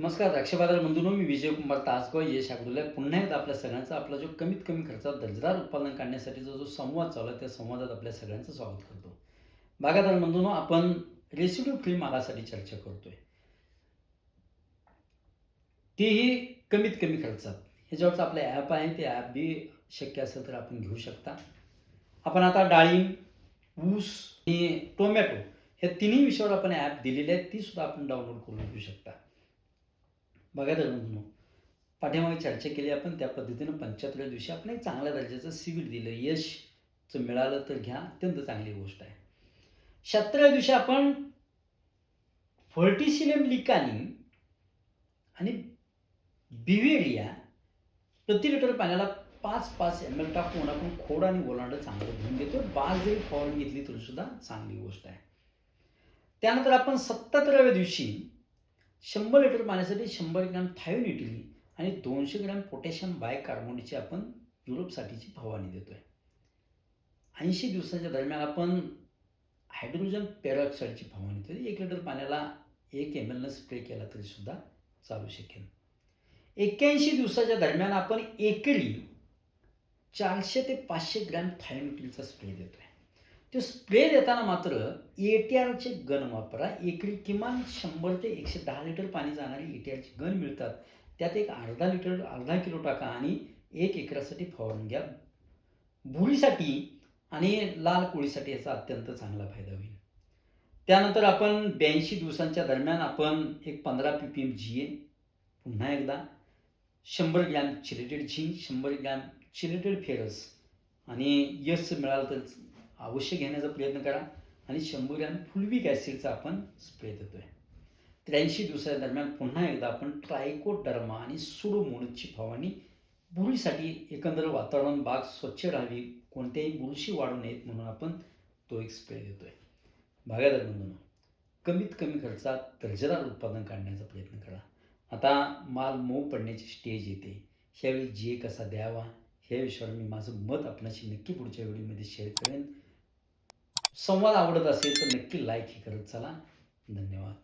नमस्कार द्राक्षबाजार बंधूंनो मी विजयकुमार तासगाव यश आगडुले पुन्हा एकदा आपल्या सगळ्यांचा आपला जो कमीत कमी खर्चात दर्जेदार उत्पादन काढण्यासाठीचा जो संवाद चालू आहे त्या संवादात आपल्या सगळ्यांचं स्वागत करतो. बागादार बंधूंनो आपण रेसिड्यू फ्री मालासाठी चर्चा करतोय. तेही कमीत कमी खर्चात. ह्याच्यावरचं आपलं ॲप आहे ते ॲप बी शक्य असेल तर आपण घेऊ शकता. आपण आता डाळिंब ऊस आणि टोमॅटो ह्या तिन्ही विषयावर आपण ॲप दिलेले आहेत ती सुद्धा आपण डाउनलोड करून घेऊ शकता. बघा तर म्हणून. पाठ्यामागे चर्चा केली आपण त्या पद्धतीनं पंच्याहत्तरव्या दिवशी आपण एक चांगल्या दर्जाचं सिव्हिल दिलं. यशचं मिळालं तर घ्या अत्यंत चांगली गोष्ट आहे. शहात्तरव्या दिवशी आपण फर्टिसिलियम लिकानी आणि बिवेरिया प्रति लिटर पाण्याला पाच पाच एम एल टाकून आपण खोड आणि ओलांडं चांगलं धुवून घेतो बाज जरी फॉर्म घेतली तरीसुद्धा चांगली गोष्ट आहे. त्यानंतर आपण सत्तातराव्या दिवशी शंभर लिटर पाण्यासाठी शंभर ग्रॅम थायोन इटली आणि दोनशे ग्रॅम पोटॅशियम बायकार्बोनेटची आपण युरोपसाठीची फवारणी आहे ऐंशी दिवसाच्या दरम्यान आपण हायड्रोजन पेरॉक्साईडची फवारणी देतो एक लिटर पाण्याला एक एम एलनं स्प्रे केला तरीसुद्धा चालू शकेल. एक्क्याऐंशी दिवसाच्या दरम्यान आपण एकरी चारशे ते पाचशे ग्रॅम थायोन स्प्रे स्प्रे आहे तो स्प्रे देताना मात्र ए टी आरचे गन वापरा. एकरी किमान शंभर ते एकशे दहा लिटर पाणी जाणारी ए टी आरची गन मिळतात. त्यात एक अर्धा लिटर अर्धा किलो टाका आणि एक एकरासाठी फवारून घ्या. भुरीसाठी आणि लाल कोळीसाठी याचा अत्यंत चांगला फायदा होईल. त्यानंतर आपण ब्याऐंशी दिवसांच्या दरम्यान आपण एक पंधरा P P M G A पुन्हा एकदा. शंभर ग्रॅम चिलेटेड झिंक शंभर ग्रॅम चिलेटेड फेरस आणि यश मिळालं तर अवश्य घेण्याचा प्रयत्न करा. आणि शंभर ग्रॅम फुलविक ॲसिडचा आपण स्प्रे देतो आहे त्र्याऐंशी दिवसाच्या दरम्यान पुन्हा एकदा आपण ट्रायकोडर्मा आणि सुडोमोनची फवारणी बुरशीसाठी एकंदर वातावरण बाग स्वच्छ राहावी कोणत्याही बुरशी वाढू नयेत म्हणून आपण तो एक स्प्रे देतो आहे बागायदार म्हणून कमीत कमी खर्चात दर्जेदार उत्पादन काढण्याचा प्रयत्न करा. आता माल मऊ पडण्याची स्टेज येते. ह्यावेळी जे कसा द्यावा? ह्या विषयावर मी माझं मत आपणाशी नक्की पुढच्या व्हिडिओमध्ये शेअर करेन. संवाद आवडत असेल तर नक्की लाईक हे करत चला. धन्यवाद.